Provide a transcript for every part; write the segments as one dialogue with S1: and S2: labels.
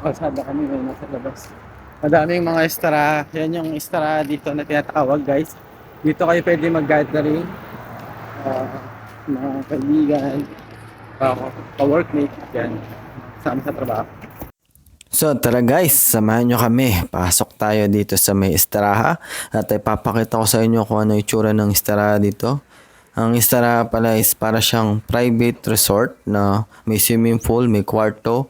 S1: kalsada kami ngayon nasa labas. Madaming mga estara. Yan yung estara dito na tinatawag guys. Dito kayo pwede mag-gathering. Uh, mga kaibigan, uh, ka-workmate, yan. Sama sa trabaho.
S2: So tara guys, samahan nyo kami. Pasok tayo dito sa may istaraha at ipapakita ko sa inyo kung ano itsura ng istaraha dito. Ang istaraha pala is para siyang private resort na may swimming pool, may kwarto,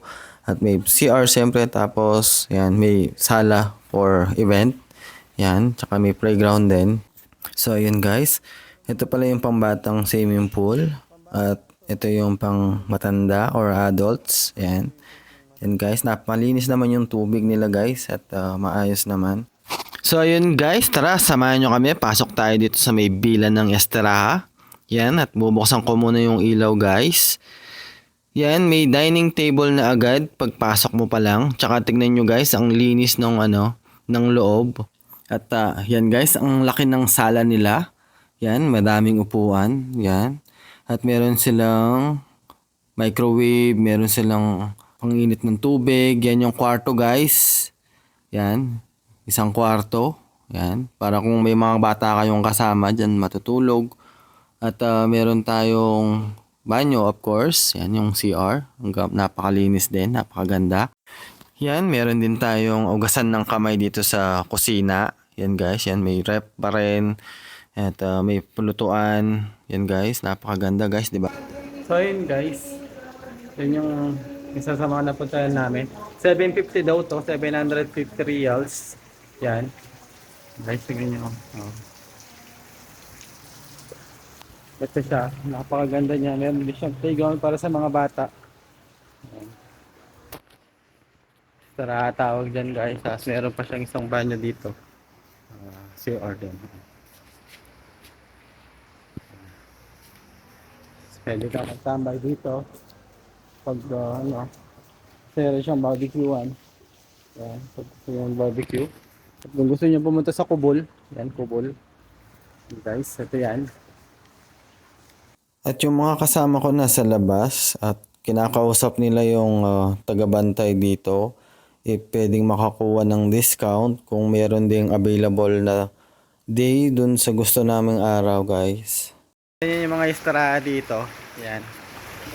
S2: at may CR siyempre tapos yan, may sala for event. Yan, tsaka may playground din. So yun guys, ito pala yung pambatang swimming pool at ito yung pang matanda or adults. Yan. Yan guys, napalinis naman yung tubig nila guys at uh, maayos naman. So ayun guys, tara samahan nyo kami. Pasok tayo dito sa may bilan ng Esteraha. Yan, at bubuksan ko muna yung ilaw guys. Yan, may dining table na agad pagpasok mo pa lang. Tsaka tignan nyo guys, ang linis ng ano, ng loob. At ah, yan guys, ang laki ng sala nila. Yan, madaming upuan. Yan. At meron silang microwave, meron silang panginit ng tubig. Yan yung kwarto guys. Yan. Isang kwarto. Yan. Para kung may mga bata kayong kasama dyan matutulog. At ah, meron tayong banyo of course. Yan yung CR. Napakalinis din. Napakaganda. Yan. Meron din tayong ugasan ng kamay dito sa kusina. Yan guys. Yan may rep pa rin. At ah, may pulutuan. Yan guys. Napakaganda guys. di ba?
S1: So yun guys, yun yung isa sa mga napuntahan namin. 750 daw to, 750 reals. Yan. Guys, tingnan nyo. Oh. Ito siya, napakaganda niya. Meron din siyang playground para sa mga bata. Tara, tawag dyan guys. Tapos meron pa siyang isang banyo dito. Uh, CR din. Pwede ka magtambay dito. Pag uh, ano, meron siyang barbecue-an. Yan, pag gusto nyo barbecue. At kung gusto nyo pumunta sa Kubol, yan, Kubol. Guys, ito yan.
S2: At yung mga kasama ko nasa labas at kinakausap nila yung ah, tagabantay dito, eh, pwedeng makakuha ng discount kung meron ding available na day dun sa gusto naming araw, guys.
S1: Yan yung mga estara dito. Yan.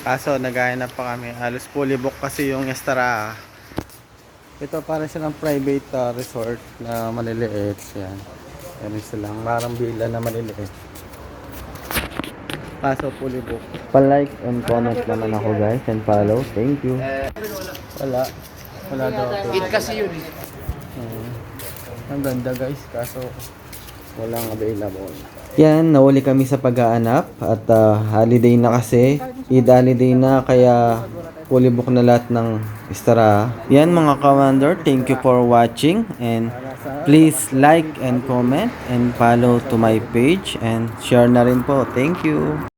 S1: Kaso naghahanap pa kami. Halos fully book kasi yung estara. Ito para silang private uh, resort na maliliit. Yan. Meron silang marang bila na maliliit. Kaso fully book.
S2: Pa-like and comment naman ako, guys, and follow. Thank you.
S1: Wala. Wala daw.
S3: Eat kasi yun eh.
S1: Hmm. Ang ganda guys. Kaso walang available.
S2: Yan, nawali kami sa pag-aanap at ah, holiday na kasi. Eid holiday na kaya fully book na lahat ng istara. Yan mga commander, thank you for watching and please like and comment and follow to my page and share na rin po. Thank you.